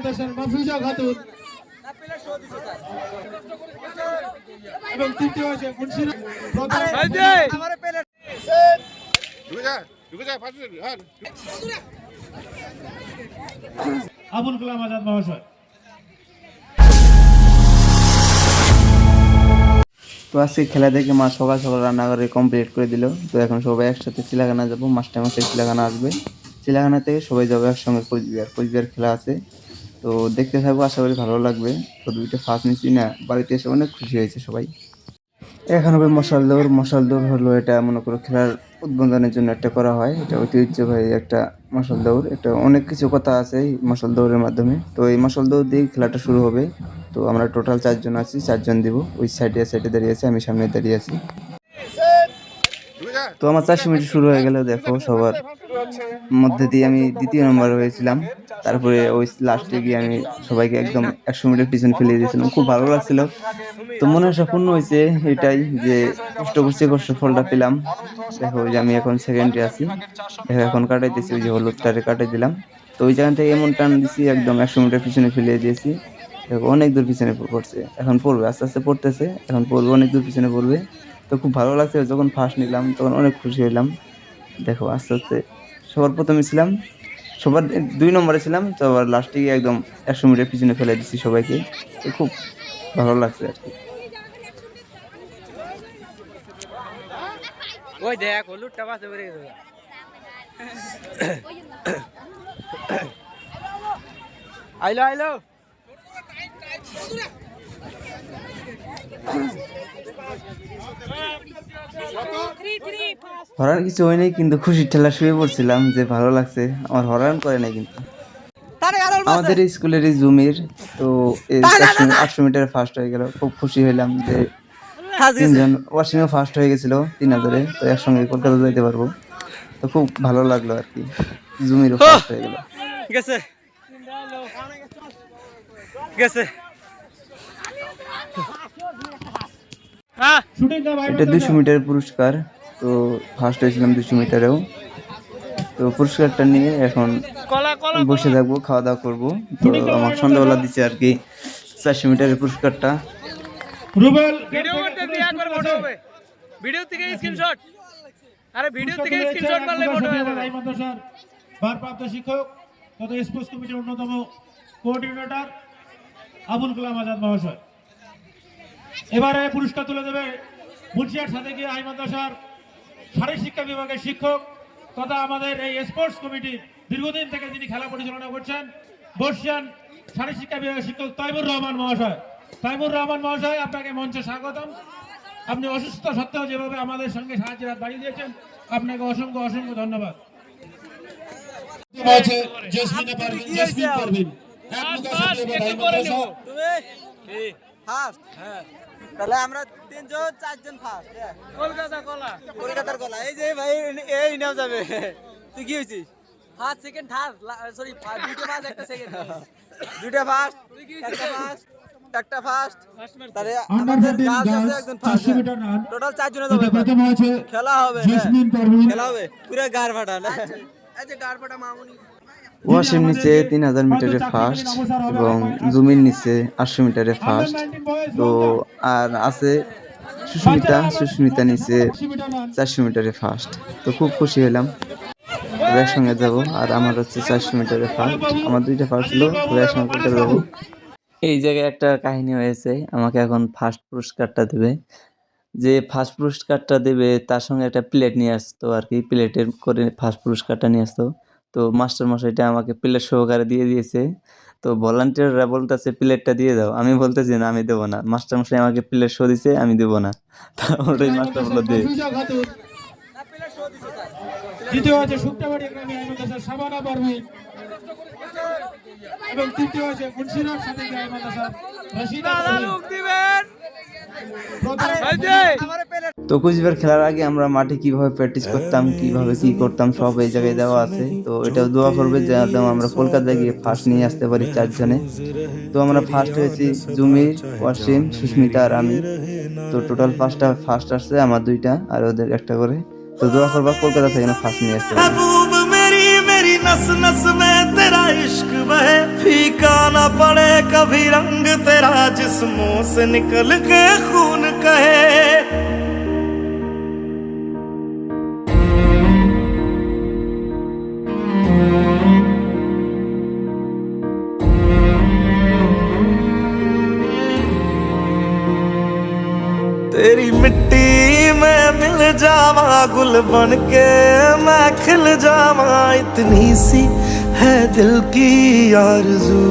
মাদ্রাসার মাফিজা খাতুন। এবং তৃতীয় হয়েছে মুন্সিরা হ্যাঁ আবুল কালাম আজাদ মহাশয়। তো আজকে খেলা দেখে মা সকাল সকাল রান্নাঘরে কমপ্লিট করে দিল। তো এখন সবাই একসাথে চিলাখানা যাব মাস্টার মাসে চিলাখানা আসবে। চিলাখানা থেকে সবাই যাবে একসঙ্গে কোচবিহার। কোচবিহার খেলা আছে। তো দেখতে থাকব, আশা করি ভালো লাগবে। তো দুইটা ফার্স্ট নিচ্ছি না, বাড়িতে এসে অনেক খুশি হয়েছে সবাই। এখন হবে মশাল দৌড়। মশাল দৌড় হলো এটা মনে করো খেলার উদ্বোধনের জন্য একটা করা হয়। এটা ঐতিহ্যবাহী একটা মশাল দৌড়। এটা অনেক কিছু কথা আছে এই মশাল দৌড়ের মাধ্যমে। তো এই মশাল দৌড় দিয়ে খেলাটা শুরু হবে। তো আমরা টোটাল চারজন আছি, চারজন দিব। ওই সাইডে সাইডে দাঁড়িয়ে আছি, আমি সামনে দাঁড়িয়ে আছি। তো আমার চারশো মিনিট শুরু হয়ে গেল, দেখো সবার মধ্যে দিয়ে আমি দ্বিতীয় নম্বর হয়েছিলাম। তারপরে ওই লাস্টে গিয়ে আমি সবাইকে একদম একশো মিটার পিছনে ফেলে দিয়েছিলাম। খুব ভালো লাগছিল। তো মনে সম্পূর্ণ হয়েছে এটাই যে কষ্ট করছে কষ্ট ফলটা পেলাম। দেখো যে আমি এখন সেকেন্ডে আছি। দেখো এখন কাটাইতেছি, ওই যে হলুদটারে কাটাই দিলাম। তো ওই জায়গা থেকে এমন টান দিছি, একদম একশো মিটার পিছনে ফেলে দিয়েছি। দেখো অনেক দূর পিছনে পড়ছে। এখন পড়বে, আস্তে আস্তে পড়তেছে। এখন পড়বে, অনেক দূর পিছনে পড়বে। তো খুব ভালো লাগছে, যখন ফার্স্ট নিলাম, তখন অনেক খুশি হইলাম। দেখো, আস্তে আস্তে সবার প্রথমে ছিলাম, সবার দুই নম্বরে ছিলাম, তো আবার লাস্টে গিয়ে একদম একশো মিটার পিছনে ফেলে দিচ্ছি সবাইকে। তো খুব ভালো লাগছে আর কি। ওই দেখ, হলুদটা গেছে। আইলো আইলো। হরান কিছু হয়নি কিন্তু খুশির ঠেলা শুয়ে পড়ছিলাম যে ভালো লাগছে। আমার হরান করে নাই কিন্তু। আমাদের স্কুলের এই জুমির তো আটশো মিটার ফার্স্ট হয়ে গেল। খুব খুশি হইলাম যে তিনজন ওয়াশিংও ফার্স্ট হয়ে গেছিল তিন হাজারে। তো একসঙ্গে কলকাতা যাইতে পারব। তো খুব ভালো লাগল আর কি। জুমিরও ফার্স্ট হয়ে গেল। হ্যাঁ শুটিং এটা দুশো মিটারের পুরস্কার। তো ফার্স্ট হয়েছিলাম দুশো মিটারেও। তো পুরস্কারটা নিয়ে এখন কলা কলা বসে থাকব খাওয়া দাওয়া করব। তো আমার সন্ধ্যাবেলা দিচ্ছে আর কি চারশো মিটারের পুরস্কারটা। ভিডিও করতে দিয়ে একবার ফটো হবে। ভিডিও থেকে স্ক্রিনশট আরে ভিডিও থেকে স্ক্রিনশট মারলে ফটো হয়ে যাবে ভারপ্রাপ্ত শিক্ষক তথা স্পোর্টস কমিটির অন্যতম কোঅর্ডিনেটর আবুল কালাম আজাদ মহাশয়। এবারে পুরস্কার তুলে দেবে মুন্সিয়ার সাথে গিয়ে আই মাদ্রাসার শারীরিক শিক্ষা বিভাগের শিক্ষক তথা আমাদের এই স্পোর্টস কমিটি দীর্ঘদিন থেকে যিনি খেলা পরিচালনা করছেন বর্ষিয়ান শারীরিক শিক্ষা বিভাগের শিক্ষক তাইমুর রহমান মহাশয়। তাইমুর রহমান মহাশয় আপনাকে মঞ্চে স্বাগতম। আপনি অসুস্থ সত্ত্বেও যেভাবে আমাদের সঙ্গে সাহায্যের হাত বাড়িয়ে দিয়েছেন আপনাকে অসংখ্য অসংখ্য ধন্যবাদ। জেসমিনে তাহলে আমরা তিনজন চারজন ফার্স্ট কলকাতা কলা। কলকাতার গলা এই যে ভাই এই নাও যাবে। তুই কি হয়েছিস? ফার্স্ট সেকেন্ড থার্ড সরি দুটো ফার্স্ট একটা সেকেন্ড দুটো ফার্স্ট একটা ফার্স্ট একটা ফার্স্ট তাহলে আমাদের 14 আছে একজন ফার্স্ট 400 মিটার রান টোটাল চারজনে এতে যাবে প্রথম খেলা হবে হ্যাঁ। খেলা হবে। পুরো গার ফাটা না এই যে গার ফাটা মামুনি। ওয়াসিম নিচে তিন হাজার মিটারে ফার্স্ট এবং জুমির নিচে আটশো মিটারে ফার্স্ট তো আর আছে সুস্মিতা সুস্মিতা নিচে চারশো মিটারে ফার্স্ট তো খুব খুশি হলাম। সবাই একসঙ্গে যাব, আর আমার হচ্ছে চারশো মিটারে ফার্স্ট আমার দুইটা ফার্স্ট হলো সবাই একসঙ্গে করতে যাব। এই জায়গায় একটা কাহিনী হয়েছে, আমাকে এখন ফার্স্ট পুরস্কারটা দেবে। যে ফার্স্ট পুরস্কারটা দেবে, তার সঙ্গে একটা প্লেট নিয়ে আসতো আর কি প্লেটের করে ফার্স্ট পুরস্কারটা নিয়ে আসতো। তো মাস্টার মশাইটা আমাকে প্লেট সহকারে দিয়ে দিয়েছে। তো ভলান্টিয়াররা বলতেছে প্লেটটা দিয়ে দাও। আমি বলতেছি না আমি দেবো না। মাস্টার মশাই আমাকে প্লেট শো দিছে আমি দেবো না। তারপরে মাস্টার বলল দে। মাফিজা খাতুন দ্বিতীয় হয়েছে শুক্তাবাড়ি গ্রামে আই সাবানা পারভিন এবং তৃতীয় হয়েছে মুন্সিরার সাথে গিয়ে রশিদা লোক দিবেন। প্রথম এই যে। তো কুচবিহার খেলার আগে আমরা মাঠে কিভাবে প্র্যাকটিস করতাম কিভাবে কি করতাম সব এই জায়গায় দেওয়া আছে তো এটাও দোয়া করবে যে একদম আমরা কলকাতায় গিয়ে ফার্স্ট নিয়ে আসতে পারি চারজনে তো আমরা ফার্স্ট হয়েছি জুমির ওয়াসিম সুস্মিতা আর আমি তো টোটাল পাঁচটা ফার্স্ট আসছে আমার দুইটা আর ওদের একটা করে তো দোয়া করবা কলকাতা থেকে ফার্স্ট নিয়ে আসতে পারি महबूब मेरी मेरी नस नस में तेरा इश्क बहे फीका ना कभी रंग तेरा जिस्मों से निकल के खून कहे गुल बन के मैं खिल जावा। इतनी सी है दिल की आरज़ू।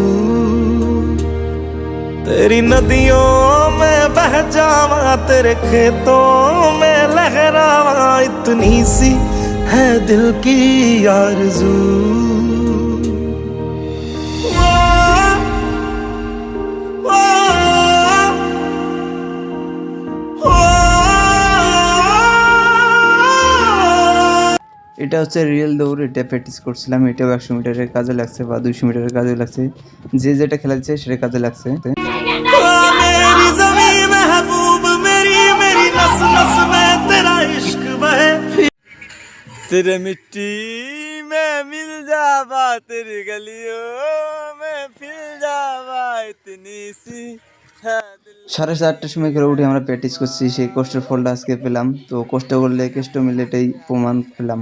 तेरी नदियों में बह जावा, तेरे खेतों में लहरावा। इतनी सी है दिल की आरज़ू। এটা হচ্ছে রিয়েল দৌড় এটা প্র্যাকটিস করছিলাম এটাও একশো মিটারের কাজে লাগছে বা দুইশো মিটারের কাজে লাগছে যে যেটা খেলাচ্ছে সেটা কাজে লাগছে मेरी जमीन महबूब मेरी मेरी नस नस में तेरा इश्क बहे तेरे मिट्टी में मिल जावा तेरी गलियों में फिर जावा इतनी सी है दिल সাড়ে চারটার সময় করে উঠে আমরা প্র্যাকটিস করছি সেই কষ্টের ফলটা আজকে পেলাম তো কষ্ট করলে কেষ্ট মিলে এটাই প্রমাণ পেলাম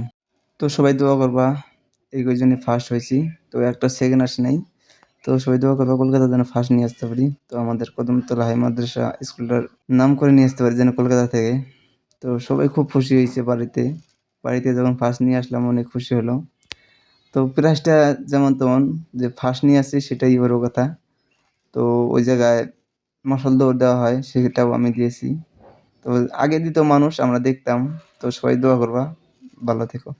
তো সবাই দোয়া করবা, এই কয়জনে ফার্স্ট হয়েছি। তো একটা সেকেন্ড আসে নাই। তো সবাই দোয়া করবা, কলকাতা যেন ফার্স্ট নিয়ে আসতে পারি। তো আমাদের কদমতলা হাই মাদ্রাসা স্কুলটার নাম করে নিয়ে আসতে পারি যেন কলকাতা থেকে। তো সবাই খুব খুশি হয়েছে বাড়িতে। বাড়িতে যখন ফার্স্ট নিয়ে আসলাম, অনেক খুশি হলো। তো প্রাইসটা যেমন তেমন, যে ফার্স্ট নিয়ে আসছি সেটাই বড় কথা। তো ওই জায়গায় মশাল দৌড় দেওয়া হয়, সেটাও আমি দিয়েছি। তো আগে দিত মানুষ, আমরা দেখতাম। তো সবাই দোয়া করবা, ভালো থেকো।